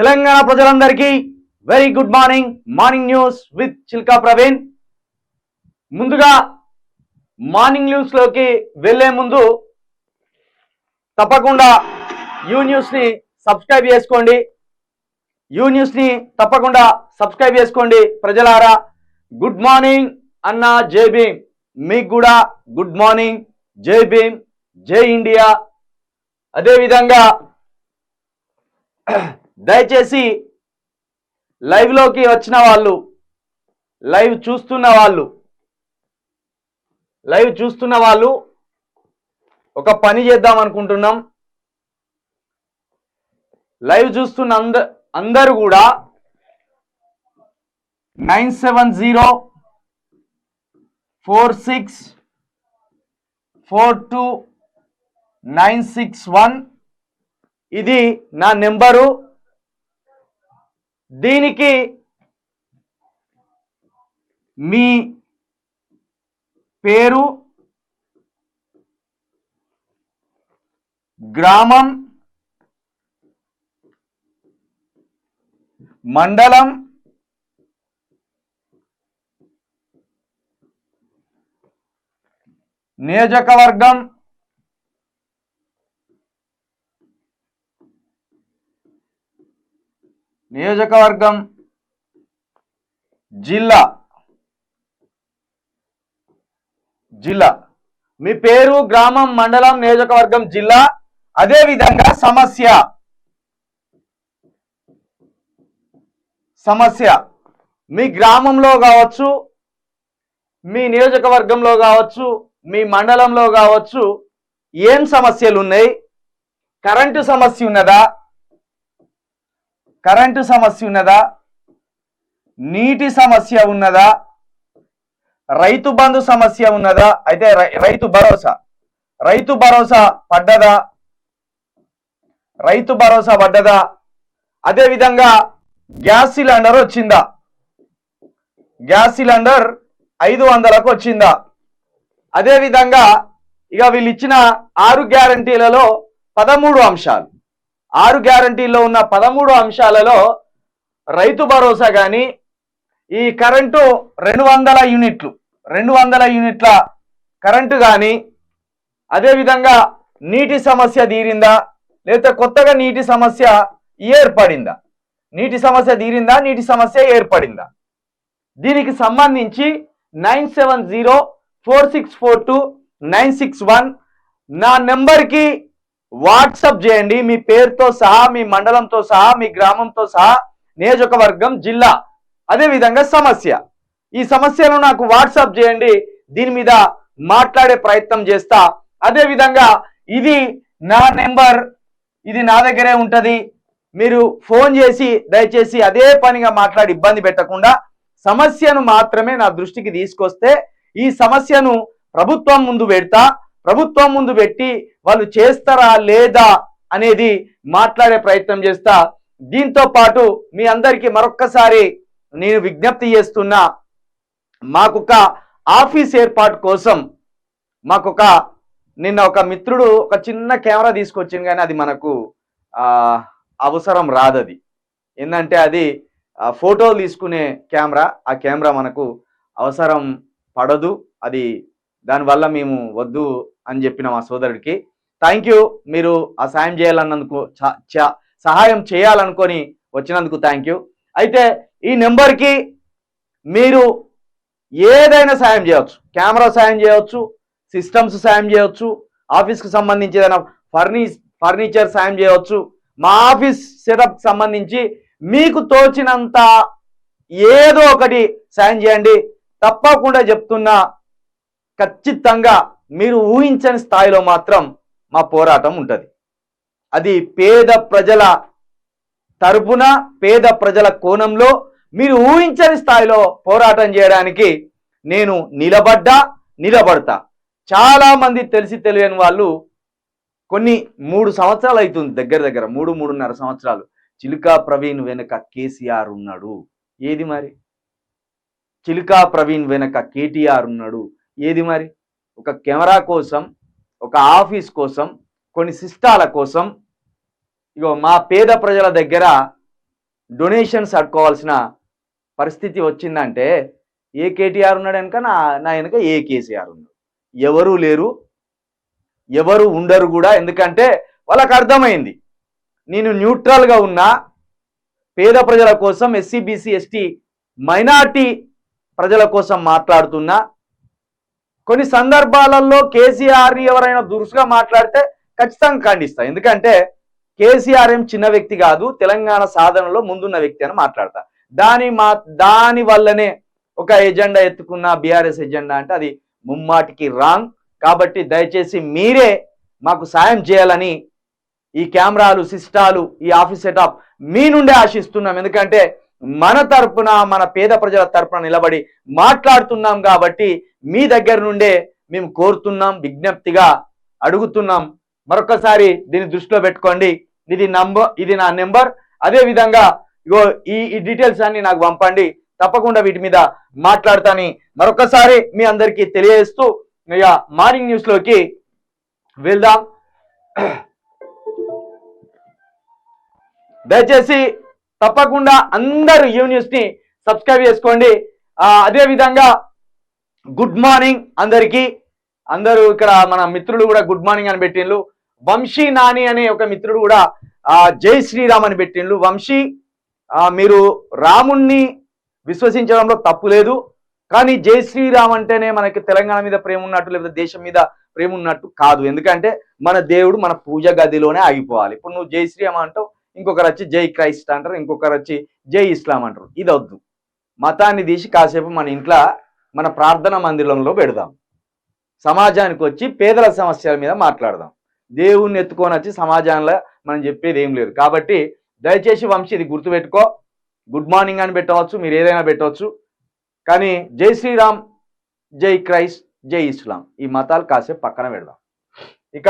తెలంగాణ ప్రజలందరికీ very good morning morning news with Chilka Praveen ముందుగా morning న్యూస్లోకి వెళ్ళే ముందు తప్పకుండా యూ న్యూస్ని సబ్స్క్రైబ్ చేసుకోండి. యూ న్యూస్ని తప్పకుండా సబ్స్క్రైబ్ చేసుకోండి. ప్రజలారా గుడ్ మార్నింగ్ అన్న జై భీమ్. మీకు కూడా గుడ్ మార్నింగ్ జై భీమ్ జై ఇండియా. అదేవిధంగా దయచేసి లైవ్లోకి వచ్చిన వాళ్ళు లైవ్ చూస్తున్న వాళ్ళు లైవ్ చూస్తున్న వాళ్ళు ఒక పని చేద్దాం అనుకుంటున్నాం. లైవ్ చూస్తున్న అంద అందరూ కూడా nine seven zero four six four two nine six one. ఇది నా నెంబరు. దీనికి మీ పేరు గ్రామం మండలం నియోజకవర్గం నియోజకవర్గం జిల్లా. జిల్లా. మీ పేరు గ్రామం మండలం నియోజకవర్గం జిల్లా. అదే విధంగా సమస్య. సమస్య. మీ గ్రామంలో కావచ్చు మీ నియోజకవర్గంలో కావచ్చు మీ మండలంలో కావచ్చు ఏం సమస్యలు ఉన్నాయి? కరెంటు సమస్య ఉన్నదా? కరెంటు సమస్య ఉన్నదా? నీటి సమస్య ఉన్నదా? రైతు బంధు సమస్య ఉన్నదా? అయితే రై- రైతు భరోసా. రైతు భరోసా పడ్డదా? రైతు భరోసా పడ్డదా? అదేవిధంగా గ్యాస్ సిలిండర్ వచ్చిందా? గ్యాస్ సిలిండర్ ఐదు వందలకు వచ్చిందా? అదేవిధంగా ఇక వీళ్ళు ఇచ్చిన ఆరు గ్యారంటీలలో పదమూడు అంశాలు. ఆరు గ్యారంటీల్లో ఉన్న పదమూడు అంశాలలో రైతు భరోసా కానీ ఈ కరెంటు రెండు వందల యూనిట్లు రెండు వందల యూనిట్ల కరెంటు కానీ అదేవిధంగా నీటి సమస్య తీరిందా లేకపోతే కొత్తగా నీటి సమస్య ఏర్పడిందా? నీటి సమస్య తీరిందా నీటి సమస్య ఏర్పడిందా? దీనికి సంబంధించి nine seven zero four six four two nine six one నా నెంబర్కి వాట్సప్ చేయండి. మీ పేరుతో సహా మీ మండలంతో సహా మీ గ్రామంతో సహా నియోజకవర్గం జిల్లా. అదేవిధంగా సమస్య. ఈ సమస్యను నాకు వాట్సాప్ చేయండి. దీని మీద మాట్లాడే ప్రయత్నం చేస్తా. అదేవిధంగా ఇది నా నెంబర్. ఇది నా దగ్గరే ఉంటుంది. మీరు ఫోన్ చేసి దయచేసి అదే పనిగా మాట్లాడి ఇబ్బంది పెట్టకుండా సమస్యను మాత్రమే నా దృష్టికి తీసుకొస్తే ఈ సమస్యను ప్రభుత్వం ముందు పెడతా. ప్రభుత్వం ముందు పెట్టి వాళ్ళు చేస్తారా లేదా అనేది మాట్లాడే ప్రయత్నం చేస్తా. దీంతో పాటు మీ అందరికీ మరొక్కసారి నేను విజ్ఞప్తి చేస్తున్నా. మాకొక ఆఫీస్ ఏర్పాటు కోసం మాకొక నిన్న ఒక మిత్రుడు ఒక చిన్న కెమెరా తీసుకొచ్చింది కానీ అది మనకు అవసరం రాదది. ఏంటంటే అది ఫోటోలు తీసుకునే కెమెరా ఆ కెమెరా మనకు అవసరం పడదు. అది దానివల్ల మేము వద్దు అని చెప్పిన మా సోదరుడికి థ్యాంక్ యూ మీరు ఆ సాయం చేయాలన్నందుకు చ- చ- సహాయం చేయాలనుకొని వచ్చినందుకు థ్యాంక్ యూ అయితే ఈ నెంబర్కి మీరు ఏదైనా సాయం చేయవచ్చు కెమెరా సాయం చేయవచ్చు సిస్టమ్స్ సాయం చేయవచ్చు ఆఫీస్కి సంబంధించి ఏదైనా ఫర్నీ ఫర్నిచర్ సాయం చేయవచ్చు మా ఆఫీస్ సెటప్ సంబంధించి మీకు తోచినంత ఏదో ఒకటి సాయం చేయండి. తప్పకుండా చెప్తున్నా ఖచ్చితంగా మీరు ఊహించని స్థాయిలో మాత్రం మా పోరాటం ఉంటుంది. అది పేద ప్రజల తరపున పేద ప్రజల కోణంలో మీరు ఊహించని స్థాయిలో పోరాటం చేయడానికి నేను నిలబడ్డా నిలబడతా. చాలామంది తెలిసి తెలియని వాళ్ళు కొన్ని మూడు సంవత్సరాలు అవుతుంది దగ్గర దగ్గర మూడు మూడున్నర సంవత్సరాలు. చిలుకా ప్రవీణ్ వెనుక కేసీఆర్ ఉన్నాడు. ఏది మరి? చిలుకా ప్రవీణ్ వెనక కేటీఆర్ ఉన్నాడు. ఏది మరి? ఒక కెమెరా కోసం ఒక ఆఫీస్ కోసం కొన్ని సిస్టాల కోసం. ఇగో మా పేద ప్రజల దగ్గర డొనేషన్స్ అడుకోవాల్సిన పరిస్థితి వచ్చిందంటే ఏ కేటీఆర్ ఉన్నాడు వెనుక? నా నా వెనుక ఏ కేసీఆర్ ఉన్నాడు. ఎవరూ లేరు ఎవరు ఉండరు కూడా. ఎందుకంటే వాళ్ళకు అర్థమైంది. నేను న్యూట్రల్గా ఉన్నా పేద ప్రజల కోసం ఎస్సీ బీసీ ఎస్టీ మైనార్టీ ప్రజల కోసం మాట్లాడుతున్నా కొన్ని సందర్భాలలో కేసీఆర్ ఎవరైనా దురుసుగా మాట్లాడితే ఖచ్చితంగా ఖండిస్తా. ఎందుకంటే కేసీఆర్ ఏం చిన్న వ్యక్తి కాదు తెలంగాణ సాధనలో ముందున్న వ్యక్తి అని మాట్లాడతా. దాని మా దాని వల్లనే ఒక ఎజెండా ఎత్తుకున్న బీఆర్ఎస్ ఎజెండా అంటే అది ముమ్మాటికి రాంగ్. కాబట్టి దయచేసి మీరే మాకు సాయం చేయాలని ఈ కెమెరాలు సిస్టాలు ఈ ఆఫీస్ సెటప్ మీ నుండే ఆశిస్తున్నాం. ఎందుకంటే మన తరపున మన పేద ప్రజల తరపున నిలబడి మాట్లాడుతున్నాం కాబట్టి మీ దగ్గర నుండే మేము కోరుతున్నాం విజ్ఞప్తిగా అడుగుతున్నాం. మరొకసారి దీన్ని దృష్టిలో పెట్టుకోండి. ఇది నంబర్ ఇది నా నెంబర్. అదే విధంగా ఇగో ఈ ఈ డీటెయిల్స్ అన్ని నాకు పంపండి. తప్పకుండా వీటి మీద మాట్లాడతాని మరొకసారి మీ అందరికీ తెలియజేస్తూ ఇక మార్నింగ్ న్యూస్లోకి వెళ్దాం. దయచేసి తప్పకుండా అందరూ యూ న్యూస్ని సబ్స్క్రైబ్ చేసుకోండి. అదేవిధంగా అదే విధంగా గుడ్ మార్నింగ్ అందరికీ. అందరూ ఇక్కడ మన మిత్రుడు కూడా గుడ్ మార్నింగ్ అని పెట్టిండ్రు. వంశీ నాని అనే ఒక మిత్రుడు కూడా ఆ, జై శ్రీరామ్ అని పెట్టిండ్రు. వంశీ మీరు రాముణ్ణి విశ్వసించడంలో తప్పు లేదు. కానీ జై శ్రీరామ్ అంటేనే మనకి తెలంగాణ మీద ప్రేమ ఉన్నట్టు లేకపోతే దేశం మీద ప్రేమ ఉన్నట్టు కాదు. ఎందుకంటే మన దేవుడు మన పూజ గదిలోనే ఆగిపోవాలి. ఇప్పుడు నువ్వు జై శ్రీరామ్ అంటావు ఇంకొకరు వచ్చి జై క్రైస్ట్ అంటారు ఇంకొకరు వచ్చి జై ఇస్లాం అంటారు. ఇది వద్దు. మతాన్ని తీసి కాసేపు మన ఇంట్లో మన ప్రార్థన మందిరంలో పెడదాం. సమాజానికి వచ్చి పేదల సమస్యల మీద మాట్లాడదాం. దేవుణ్ణి ఎత్తుకొని వచ్చి సమాజంలో మనం చెప్పేది ఏం లేదు. కాబట్టి దయచేసి వంశీ ఇది గుర్తుపెట్టుకో. గుడ్ మార్నింగ్ అని పెట్టవచ్చు మీరు ఏదైనా పెట్టవచ్చు. కానీ జై శ్రీరామ్ జై క్రైస్ట్ జై ఇస్లాం ఈ మతాలు కాసేపు పక్కన పెడదాం. ఇక